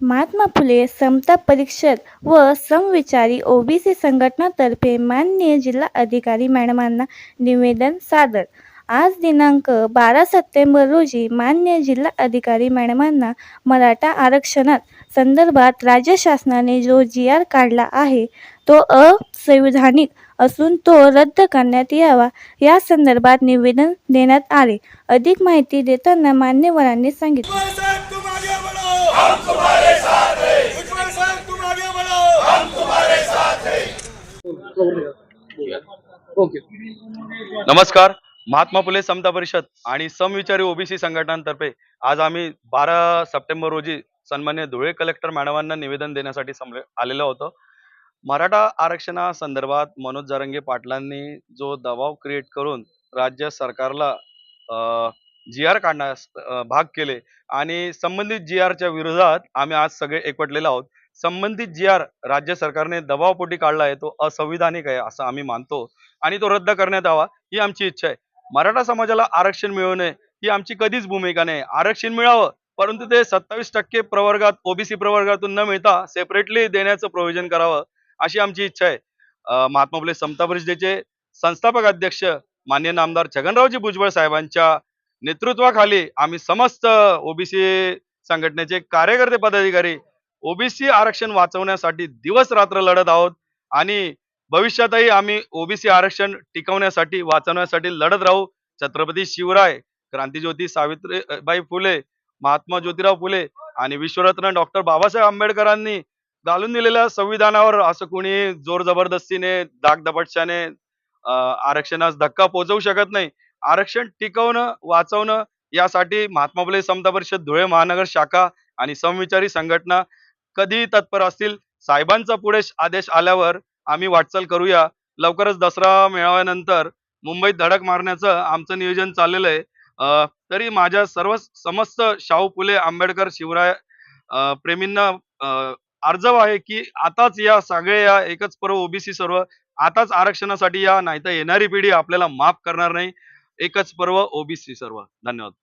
महात्मा फुले समता परिषद व समविचारी ओबीसी संघटनातर्फे माननीय जिल्हा अधिकारी मॅडमांना निवेदन सादर. आज दिनांक बारा सप्टेंबर रोजी मान्य जिल्हा अधिकारी मॅडमांना मराठा आरक्षणात संदर्भात राज्य शासनाने जो जी आर काढला आहे तो असंविधानिक असून तो रद्द करण्यात यावा या संदर्भात निवेदन देण्यात आले. अधिक माहिती देताना मान्यवरांनी सांगितले. नमस्कार. महात्मा फुले समता परिषद आणि समविचारी ओबीसी संघटनांतर्फे आज आम्ही बारा सप्टेंबर रोजी सन्मान्य धुळे कलेक्टर मॅडमांना निवेदन देण्यासाठी समले आलेलो होतो. मराठा आरक्षणासंदर्भात मनोज जरंगे पाटलांनी जो दबाव क्रिएट करून राज्य सरकारला जी आर काढण्यास भाग केले आणि संबंधित जी आरच्या विरोधात आम्ही आज सगळे एकवटलेले आहोत. संबंधित जी आर राज्य सरकारने दबावपोटी काढला आहे तो असंविधानिक आहे असं आम्ही मानतो आणि तो रद्द करण्यात यावा ही आमची इच्छा आहे. मराठा समाजाला आरक्षण मिळवणे ही आमची कधीच भूमिका नाही. आरक्षण मिळावं परंतु ते सत्तावीस टक्के प्रवर्गात ओबीसी प्रवर्गातून न मिळता सेपरेटली देण्याचं प्रोव्हिजन करावं अशी आमची इच्छा आहे. महात्मा फुले समता परिषदेचे संस्थापक अध्यक्ष मान्य नामदार छगनरावजी भुजबळ साहेबांच्या नेतृत्वाखाली आम्ही समस्त ओबीसी संघटनेचे कार्यकर्ते पदाधिकारी ओबीसी आरक्षण वाचवण्यासाठी दिवस रात्र लढत आहोत आणि भविष्यातही आम्ही ओबीसी आरक्षण टिकवण्यासाठी वाचवण्यासाठी लढत राहू. छत्रपती शिवराय क्रांतीज्योती सावित्रीबाई फुले महात्मा ज्योतिराव फुले आणि विश्वरत्न डॉक्टर बाबासाहेब आंबेडकरांनी घालून दिलेल्या संविधानावर असं कुणी जोर जबरदस्तीने दागदपटशाने आरक्षणास धक्का पोहोचवू शकत नाही. आरक्षण टिकवणं वाचवणं यासाठी महात्मा फुले समता परिषद धुळे महानगर शाखा आणि समविचारी संघटना कधी तत्पर असतील. साहेबांचा पुढे आदेश आल्यावर आम्ही वाटचाल करूया. लवकरच दसरा मेळाव्यानंतर मुंबईत धडक मारण्याचं आमचं नियोजन चाललेलं आहे. तरी माझ्या सर्व समस्त शाहू फुले आंबेडकर शिवराय प्रेमींना अर्जव आहे की आताच या सगळे या एकच पर्व ओबीसी सर्व आताच आरक्षणासाठी या नाहीतर येणारी पिढी आपल्याला माफ करणार नाही. एकच पर्व ओबीसी सर्व. धन्यवाद.